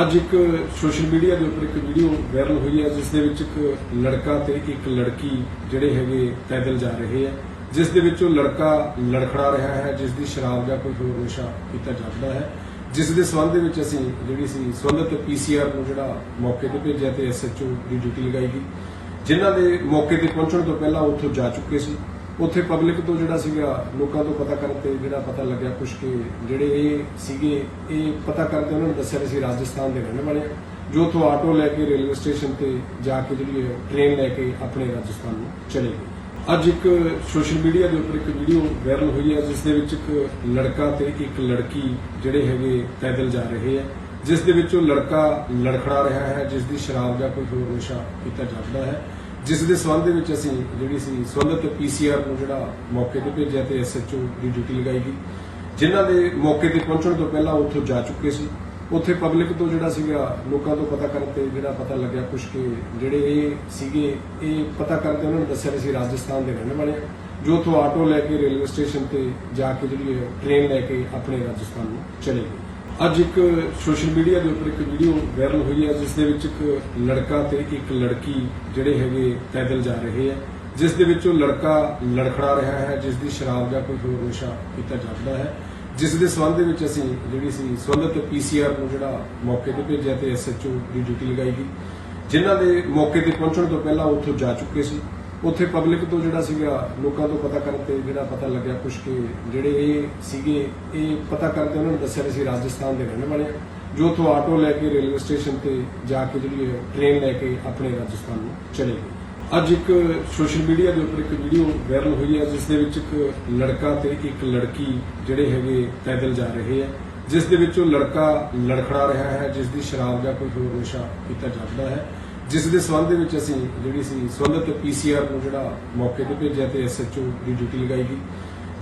ਅੱਜ ਇੱਕ social media ਦੇ ਉੱਪਰ ਇੱਕ ਵੀਡੀਓ ਵਾਇਰਲ ਹੋਈ ਹੈ, ਜਿਸ ਦੇ ਵਿੱਚ ਇੱਕ ਲੜਕਾ ਤੇ ਇੱਕ ਲੜਕੀ ਜਿਹੜੇ ਹੈਗੇ ਪੈਦਲ ਜਾ ਰਹੇ ਆ। ਜਿਸ ਦੇ ਵਿੱਚ ਉਹ ਲੜਕਾ ਲੜਖੜਾ ਰਿਹਾ ਹੈ, ਜਿਸ ਦੀ ਸ਼ਰਾਬ ਜਾਂ ਕੋਈ ਹੋਰ ਨਸ਼ਾ ਕੀਤਾ ਜਾਂਦਾ ਹੈ। ਜਿਸ ਦੇ ਸਬੰਧ ਦੇ ਵਿੱਚ ਅਸੀਂ ਜਿਹੜੀ ਸੀ ਸੰਬੰਧਿਤ ਪੀਸੀਆਰ ਨੂੰ ਜਿਹੜਾ ਮੌਕੇ ਤੇ ਭੇਜਿਆ ਤੇ ਐਸਐਚਓ ਦੀ ਡਿਊਟੀ ਲਗਾਈ ਗਈ। ਜਿਨ੍ਹਾਂ ਦੇ ਮੌਕੇ ਤੇ ਪਹੁੰਚਣ ਤੋਂ ਪਹਿਲਾਂ ਉੱਥੋਂ ਜਾ ਚੁੱਕੇ ਸੀ। ਉੱਥੇ ਪਬਲਿਕ ਤੋਂ ਜਿਹੜਾ ਸੀਗਾ ਲੋਕਾਂ ਤੋਂ ਪਤਾ ਕਰਨ ਤੇ ਜਿਹੜਾ ਪਤਾ ਲੱਗਿਆ ਕੁਝ ਕਿ ਜਿਹੜੇ ਇਹ ਸੀਗੇ, ਇਹ ਪਤਾ ਕਰਦੇ ਉਹਨਾਂ ਨੇ ਦੱਸਿਆ ਵੀ ਅਸੀਂ ਰਾਜਸਥਾਨ ਦੇ ਰਹਿਣ ਵਾਲੇ ਜੋ ਉੱਥੋਂ ਆਟੋ ਲੈ ਕੇ ਰੇਲਵੇ ਸਟੇਸ਼ਨ ਤੇ ਜਾ ਕੇ ਜਿਹੜੀ ਟ੍ਰੇਨ ਲੈ ਕੇ ਆਪਣੇ ਰਾਜਸਥਾਨ ਨੂੰ ਚਲੇ ਗਏ। ਅੱਜ ਇੱਕ ਸੋਸ਼ਲ ਮੀਡੀਆ ਦੇ ਉੱਪਰ ਇੱਕ ਵੀਡੀਓ ਵਾਇਰਲ ਹੋਈ ਹੈ, ਜਿਸ ਦੇ ਵਿੱਚ ਇੱਕ ਲੜਕਾ ਤੇ ਇੱਕ ਲੜਕੀ ਜਿਹੜੇ ਹੈਗੇ ਪੈਦਲ ਜਾ ਰਹੇ ਆ ਜਿਸ ਦੇ ਵਿੱਚ ਉਹ ਲੜਕਾ ਲੜਖੜਾ ਰਿਹਾ ਹੈ, ਜਿਸ ਦੀ ਸ਼ਰਾਬ ਦਾ ਕੋਈ ਹੋਰ ਨਸ਼ਾ ਕੀਤਾ ਜਾਂਦਾ ਹੈ। ਜਿਸ ਦੇ ਸਬੰਧ ਦੇ ਵਿੱਚ ਅਸੀਂ ਜਿਹੜੀ ਸੀ ਸੰਬੰਧਿਤ ਪੀਸੀਆਰ ਨੂੰ ਜਿਹੜਾ ਮੌਕੇ ਤੇ ਭੇਜਿਆ ਤੇ ਐਸਐਚਓ ਦੀ ਡਿਊਟੀ ਲਗਾਈ ਗਈ। ਜਿਨ੍ਹਾਂ ਦੇ ਮੌਕੇ ਤੇ ਪਹੁੰਚਣ ਤੋਂ ਪਹਿਲਾਂ ਉੱਥੋਂ ਜਾ ਚੁੱਕੇ ਸੀ। ਉੱਥੇ ਪਬਲਿਕ ਤੋਂ ਜਿਹੜਾ ਸੀਗਾ ਲੋਕਾਂ ਤੋਂ ਪਤਾ ਕਰਨ ਤੇ ਜਿਹੜਾ ਪਤਾ ਲੱਗਿਆ ਕੁਝ ਕਿ ਜਿਹੜੇ ਇਹ ਸੀਗੇ, ਇਹ ਪਤਾ ਕਰਦੇ ਉਹਨਾਂ ਨੇ ਦੱਸਿਆ ਵੀ ਅਸੀਂ ਰਾਜਸਥਾਨ ਦੇ ਰਹਿਣ ਵਾਲੇ ਹਾਂ, ਜੋ ਉੱਥੋਂ ਆਟੋ ਲੈ ਕੇ ਰੇਲਵੇ ਸਟੇਸ਼ਨ ਤੇ ਜਾ ਕੇ ਜਿਹੜੀ ਟ੍ਰੇਨ ਲੈ ਕੇ ਆਪਣੇ ਰਾਜਸਥਾਨ ਨੂੰ ਚਲੇ ਗਏ। ਅੱਜ ਇੱਕ ਸੋਸ਼ਲ ਮੀਡੀਆ ਦੇ ਉੱਪਰ ਇੱਕ ਵੀਡੀਓ ਵਾਇਰਲ ਹੋਈ ਹੈ, ਜਿਸ ਦੇ ਵਿੱਚ ਇੱਕ ਲੜਕਾ ਤੇ ਇੱਕ ਲੜਕੀ ਜਿਹੜੇ ਹੈਗੇ ਪੈਦਲ ਜਾ ਰਹੇ ਆ ਜਿਸ ਦੇ ਵਿੱਚ ਉਹ ਲੜਕਾ ਲੜਖੜਾ ਰਿਹਾ ਹੈ, ਜਿਸ ਦੀ ਸ਼ਰਾਬ ਜਾਂ ਕੋਈ ਹੋਰ ਨਸ਼ਾ ਕੀਤਾ ਜਾਂਦਾ ਹੈ। ਜਿਸ ਦੇ ਸਬੰਧ ਦੇ ਵਿੱਚ ਅਸੀਂ ਜਿਹੜੀ ਸੀ ਸੰਬੰਧਿਤ ਪੀਸੀਆਰ ਨੂੰ ਜਿਹੜਾ ਮੌਕੇ ਤੇ ਭੇਜਿਆ ਤੇ ਐਸਐਚਓ ਦੀ ਡਿਊਟੀ ਲਗਾਈ ਗਈ। ਜਿਨ੍ਹਾਂ ਦੇ ਮੌਕੇ ਤੇ ਪਹੁੰਚਣ ਤੋਂ ਪਹਿਲਾਂ ਉੱਥੋਂ ਜਾ ਚੁੱਕੇ ਸੀ। ਉੱਥੇ ਪਬਲਿਕ ਤੋਂ ਜਿਹੜਾ ਸੀਗਾ, ਲੋਕਾਂ ਤੋਂ ਪਤਾ ਕਰਨ ਤੇ ਜਿਹੜਾ ਪਤਾ ਲੱਗਿਆ ਕੁਝ ਕਿ ਜਿਹੜੇ ਇਹ ਸੀਗੇ, ਇਹ ਪਤਾ ਕਰਦੇ ਉਹਨਾਂ ਨੇ ਦੱਸਿਆ ਵੀ ਰਾਜਸਥਾਨ ਦੇ ਰਹਿਣ ਵਾਲੇ ਜੋ ਉੱਥੋਂ ਆਟੋ ਲੈ ਕੇ ਰੇਲਵੇ ਸਟੇਸ਼ਨ ਤੇ ਜਾ ਕੇ ਜਿਹੜੀ ਟ੍ਰੇਨ ਲੈ ਕੇ ਆਪਣੇ ਰਾਜਸਥਾਨ ਨੂੰ ਚਲੇ ਗਏ। ਅੱਜ ਇੱਕ ਸੋਸ਼ਲ ਮੀਡੀਆ ਦੇ ਉੱਪਰ ਇੱਕ ਵੀਡੀਓ ਵਾਇਰਲ ਹੋਈ ਹੈ, ਜਿਸ ਦੇ ਵਿੱਚ ਇੱਕ ਲੜਕਾ ਤੇ ਇੱਕ ਲੜਕੀ ਜਿਹੜੇ ਹੈਗੇ ਪੈਦਲ ਜਾ ਰਹੇ ਆ ਜਿਸ ਦੇ ਵਿੱਚ ਉਹ ਲੜਕਾ ਲੜਖੜਾ ਰਿਹਾ ਹੈ, ਜਿਸ ਦੀ ਸ਼ਰਾਬ ਜਾਂ ਕੋਈ ਹੋਰ ਨਸ਼ਾ ਕੀਤਾ ਜਾਂਦਾ ਹੈ। ਜਿਸ ਦੇ ਸਬੰਧ ਦੇ ਵਿੱਚ ਅਸੀਂ ਜਿਹੜੀ ਸੀ ਸੰਬੰਧਿਤ ਪੀਸੀਆਰ ਨੂੰ ਜਿਹੜਾ ਮੌਕੇ ਤੇ ਭੇਜਿਆ ਤੇ ਐਸਐਚਓ ਦੀ ਡਿਊਟੀ ਲਗਾਈ ਗਈ।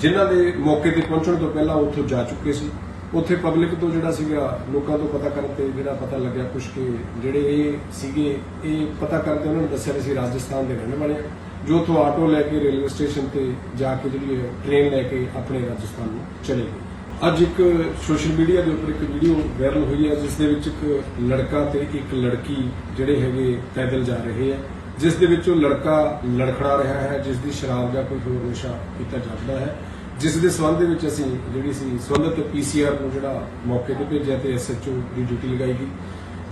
ਜਿਨ੍ਹਾਂ ਦੇ ਮੌਕੇ ਤੇ ਪਹੁੰਚਣ ਤੋਂ ਪਹਿਲਾਂ ਉੱਥੋਂ ਜਾ ਚੁੱਕੇ ਸੀ। ਉੱਥੇ ਪਬਲਿਕ ਤੋਂ ਜਿਹੜਾ ਸੀਗਾ ਲੋਕਾਂ ਤੋਂ ਪਤਾ ਕਰਨ ਤੇ ਜਿਹੜਾ ਪਤਾ ਲੱਗਿਆ ਕੁਝ ਕਿ ਜਿਹੜੇ ਇਹ ਸੀਗੇ, ਇਹ ਪਤਾ ਕਰਦੇ ਉਹਨਾਂ ਨੇ ਦੱਸਿਆ ਵੀ ਅਸੀਂ ਰਾਜਸਥਾਨ ਦੇ ਰਹਿਣ ਵਾਲੇ ਹਾਂ, ਜੋ ਉੱਥੋਂ ਆਟੋ ਲੈ ਕੇ ਰੇਲਵੇ ਸਟੇਸ਼ਨ ਤੇ ਜਾ ਕੇ ਜਿਹੜੀ ਟ੍ਰੇਨ ਲੈ ਕੇ ਆਪਣੇ ਰਾਜਸਥਾਨ ਨੂੰ ਚਲੇ ਗਏ। ਅੱਜ ਇੱਕ ਸੋਸ਼ਲ ਮੀਡੀਆ ਦੇ ਉੱਪਰ ਇੱਕ ਵੀਡੀਓ ਵਾਇਰਲ ਹੋਈ ਹੈ, ਜਿਸ ਦੇ ਵਿੱਚ ਇੱਕ ਲੜਕਾ ਤੇ ਇੱਕ ਲੜਕੀ ਜਿਹੜੇ ਹੈਗੇ ਪੈਦਲ ਜਾ ਰਹੇ ਆ ਜਿਸ ਦੇ ਵਿੱਚ ਉਹ ਲੜਕਾ ਲੜਖੜਾ ਰਿਹਾ ਹੈ, ਜਿਸ ਦੀ ਸ਼ਰਾਬ ਜਾਂ ਕੋਈ ਹੋਰ ਨਸ਼ਾ ਕੀਤਾ ਜਾਂਦਾ ਹੈ। ਜਿਸ ਦੇ ਸਬੰਧ ਦੇ ਵਿੱਚ ਅਸੀਂ ਜਿਹੜੀ ਸੀ ਸੰਬੰਧਿਤ ਪੀਸੀਆਰ ਨੂੰ ਜਿਹੜਾ ਮੌਕੇ ਤੇ ਭੇਜਿਆ ਤੇ ਐਸਐਚਓ ਦੀ ਡਿਊਟੀ ਲਗਾਈ ਗਈ।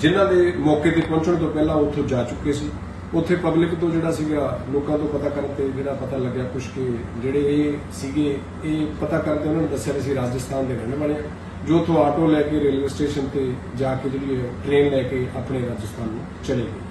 ਜਿਨ੍ਹਾਂ ਦੇ ਮੌਕੇ ਤੇ ਪਹੁੰਚਣ ਤੋਂ ਪਹਿਲਾਂ ਉੱਥੋਂ ਜਾ ਚੁੱਕੇ ਸੀ। ਉੱਥੇ ਪਬਲਿਕ ਤੋਂ ਜਿਹੜਾ ਸੀਗਾ, ਲੋਕਾਂ ਤੋਂ ਪਤਾ ਕਰਨ ਤੇ ਜਿਹੜਾ ਪਤਾ ਲੱਗਿਆ ਕੁਝ ਕਿ ਜਿਹੜੇ ਇਹ ਸੀਗੇ, ਇਹ ਪਤਾ ਕਰਦੇ ਉਹਨਾਂ ਨੇ ਦੱਸਿਆ ਵੀ ਅਸੀਂ ਰਾਜਸਥਾਨ ਦੇ ਰਹਿਣ ਵਾਲੇ ਹਾਂ, ਜੋ ਉੱਥੋਂ ਆਟੋ ਲੈ ਕੇ ਰੇਲਵੇ ਸਟੇਸ਼ਨ ਤੇ ਜਾ ਕੇ ਜਿਹੜੀ ਟ੍ਰੇਨ ਲੈ ਕੇ ਆਪਣੇ ਰਾਜਸਥਾਨ ਨੂੰ ਚਲੇ ਗਏ।